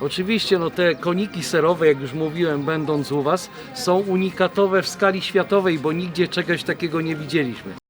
Oczywiście no, te koniki serowe, jak już mówiłem, będąc u Was, są unikatowe w skali światowej, bo nigdzie czegoś takiego nie widzieliśmy.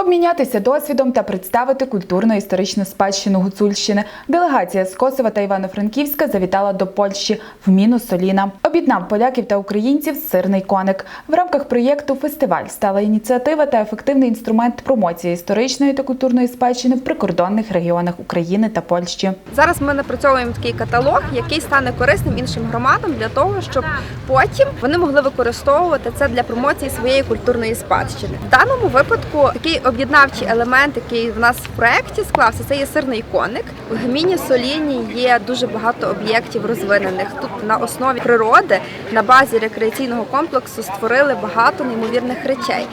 Обмінятися досвідом та представити культурно-історичну спадщину Гуцульщини. Делегація з Косова та Івано-Франківська завітала до Польщі в Міну Соліна. Об'єднав поляків та українців сирний коник. В рамках проєкту Фестиваль стала ініціатива та ефективний інструмент промоції історичної та культурної спадщини в прикордонних регіонах України та Польщі. Зараз ми напрацьовуємо такий каталог, який стане корисним іншим громадам для того, щоб потім вони могли використовувати це для промоції своєї культурної спадщини. В даному випадку такий об'єднавчий елемент, який в нас в проєкті склався, це є сирний коник. В гміні Соліні є дуже багато об'єктів розвинених. Тут на основі природи на базі рекреаційного комплексу створили багато неймовірних речей.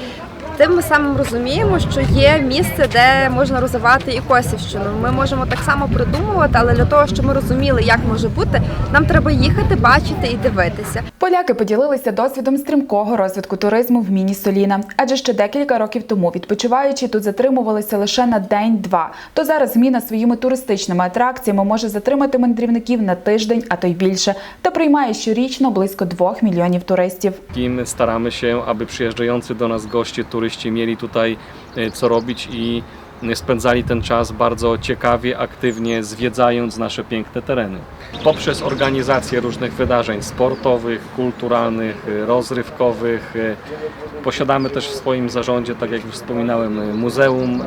Тим ми самим розуміємо, що є місце, де можна розвивати і Косівщину. Ми можемо так само придумувати, але для того, щоб ми розуміли, як може бути, нам треба їхати, бачити і дивитися. Поляки поділилися досвідом стрімкого розвитку туризму в міні Соліна. Адже ще декілька років тому відпочиваючи тут затримувалися лише на день-два. То зараз зміна своїми туристичними атракціями може затримати мандрівників на тиждень, а то й більше, та приймає щорічно близько двох мільйонів туристів. Wszystkim staramy się, aby przyjeżdżający do nas goście, turyści mieli tutaj e, co robić i e, spędzali ten czas bardzo ciekawie, aktywnie zwiedzając nasze piękne tereny. Poprzez organizację różnych wydarzeń sportowych, kulturalnych, e, rozrywkowych posiadamy też w swoim zarządzie, tak jak już wspominałem, muzeum,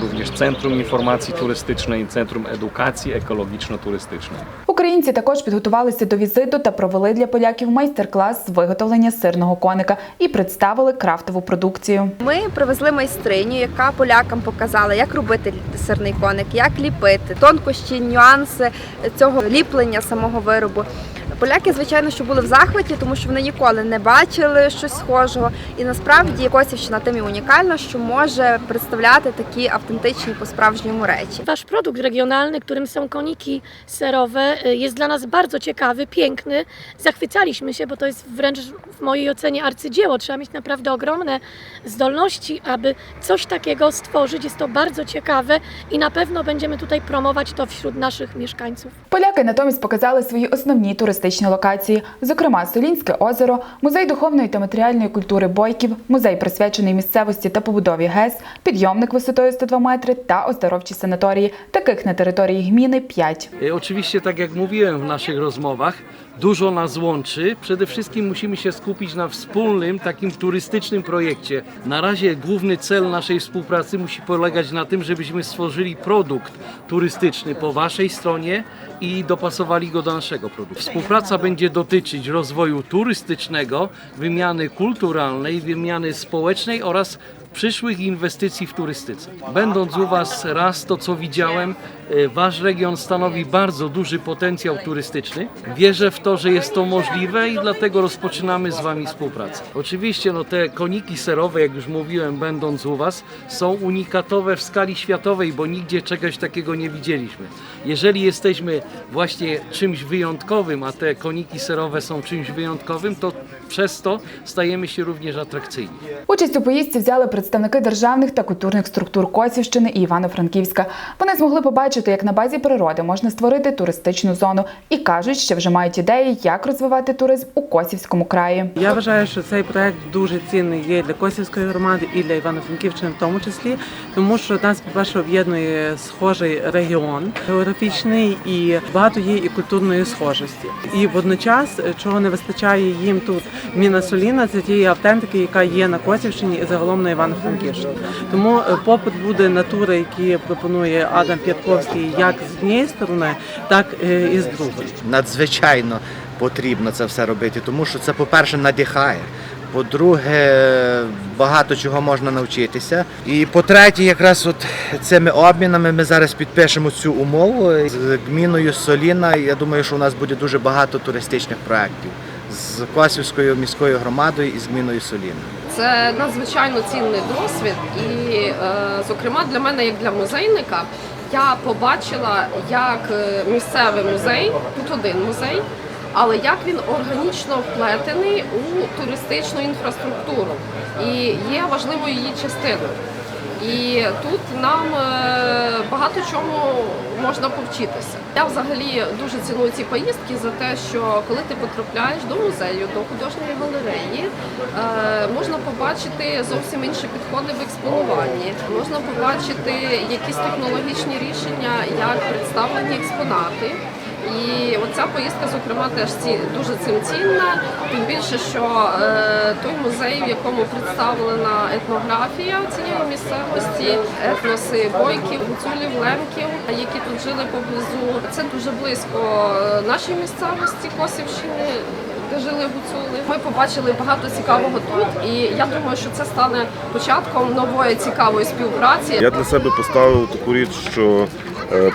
również Centrum Informacji Turystycznej, Centrum Edukacji Ekologiczno-Turystycznej. Українці також підготувалися до візиту та провели для поляків майстер-клас з виготовлення сирного коника і представили крафтову продукцію. Ми привезли майстриню, яка полякам показала, як робити сирний коник, як ліпити, тонкощі, нюанси цього ліплення самого виробу. Поляки, звичайно, що були в захваті, тому що вони ніколи не бачили щось схожого. І насправді Косівщина тим і унікальна, що може представляти такі автентичні по-справжньому rечі. Wasz produkt regionalny, którym są koniki serowe, jest dla nas bardzo ciekawy, piękny. Zachwycaliśmy się, bo to jest wręcz w mojej ocenie arcydzieło. Trzeba mieć naprawdę ogromne zdolności, aby coś takiego stworzyć. Jest to bardzo ciekawe i na pewno będziemy tutaj promować to wśród naszych mieszkańców. Поляки натомість показали свої основні туристичні локації, зокрема Солінське озеро, музей духовної та матеріальної культури Бойків, музей присвячений місцевості та побудові ГЕС, підйомник висотою 102 метри та оздоровчі санаторії. Таких на території гміни 5. E, Oczywiście, tak jak mówiłem w naszych rozmowach, dużo nas łączy. Przede wszystkim musimy się skupić na wspólnym, takim turystycznym projekcie. Na razie główny cel naszej współpracy musi polegać na tym, żebyśmy stworzyli produkt turystyczny po Waszej stronie i dopasowali go do naszego produktu. Współpraca będzie dotyczyć rozwoju turystycznego, wymiany kulturalnej, wymiany społecznej oraz przyszłych inwestycji w turystyce. Będąc u Was raz to co widziałem, Wasz region stanowi bardzo duży potencjał turystyczny. Wierzę w to, że jest to możliwe i dlatego rozpoczynamy z Wami współpracę. Oczywiście no, te koniki serowe, jak już mówiłem, będąc u Was, są unikatowe w skali światowej, bo nigdzie czegoś takiego nie widzieliśmy. Jeżeli jesteśmy właśnie czymś wyjątkowym, a te koniki serowe są czymś wyjątkowym, to przez to stajemy się również atrakcyjni. Участь у поїздці взяли представники державних та культурних структур Косівщини і Івано-Франківська. Вони змогли побачити, як на базі природи можна створити туристичну зону, і кажуть, що вже мають ідеї, як розвивати туризм у Косівському краї. Я вважаю, що цей проект дуже цінний є для Косівської громади і для Івано-Франківщини в тому числі, тому що нас, по-перше, об'єднує схожий регіон географічний і багато є і культурної схожості. І водночас, чого не вистачає їм тут Міна Соліна, це тієї автентики, яка є на Косівщині і загалом на Івано-Франківщині. Тому е, попит буде на тури, які пропонує Адам П'ятковський, як з однієї сторони, так е, і з другої. надзвичайно потрібно це все робити, тому що це, по-перше, надихає. По-друге, багато чого можна навчитися. І по-третє, якраз от цими обмінами ми зараз підпишемо цю умову з гміною Соліна. Я думаю, що у нас буде дуже багато туристичних проєктів з Косівською міською громадою і з гміною Соліна. Це надзвичайно цінний досвід, і, е, зокрема, для мене, як для музейника, я побачила, як е, місцевий музей, тут один музей, але як він органічно вплетений у туристичну інфраструктуру і є важливою її частиною. І тут нам е, багато чому можна повчитися. Я взагалі дуже ціную ці поїздки за те, що коли ти потрапляєш до музею, до художньої галереї, е, можна побачити зовсім інші підходи в експонуванні. Можна побачити якісь технологічні рішення, як представлені експонати. І оця поїздка, зокрема, теж ці дуже цим цінна. Тим більше, що е, той музей, в якому представлена етнографія цієї місцевості, етноси бойків, гуцулів, лемків, які тут жили поблизу. Це дуже близько е, нашій місцевості Косівщини. Де жили гуцули, ми побачили багато цікавого тут, і я думаю, що це стане початком нової цікавої співпраці. Я для себе поставив таку річ, що е,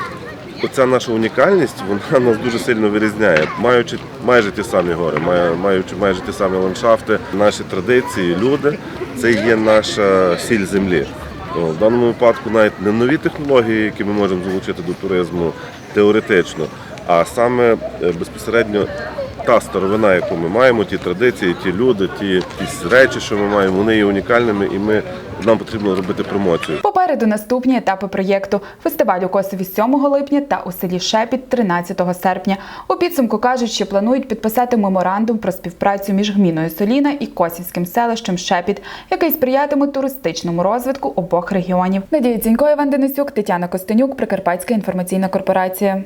оця наша унікальність вона нас дуже сильно вирізняє, маючи майже ті самі гори, маючи майже ті самі ландшафти, наші традиції, люди це є наша сіль землі. В даному випадку навіть не нові технології, які ми можемо залучити до туризму теоретично, а саме е, безпосередньо та старовина, яку ми маємо, ті традиції, ті люди, ті якісь речі, що ми маємо, вони є унікальними, і ми нам потрібно робити промоцію. Попереду наступні етапи проєкту. Фестиваль у Косові 7 липня та у селі Шепіт 13 серпня. У підсумку кажуть, що планують підписати меморандум про співпрацю між гміною Соліна і Косівським селищем Шепіт, який сприятиме туристичному розвитку обох регіонів. Надія Цінько, Іван Денисюк, Тетяна Костенюк, Прикарпатська інформаційна корпорація.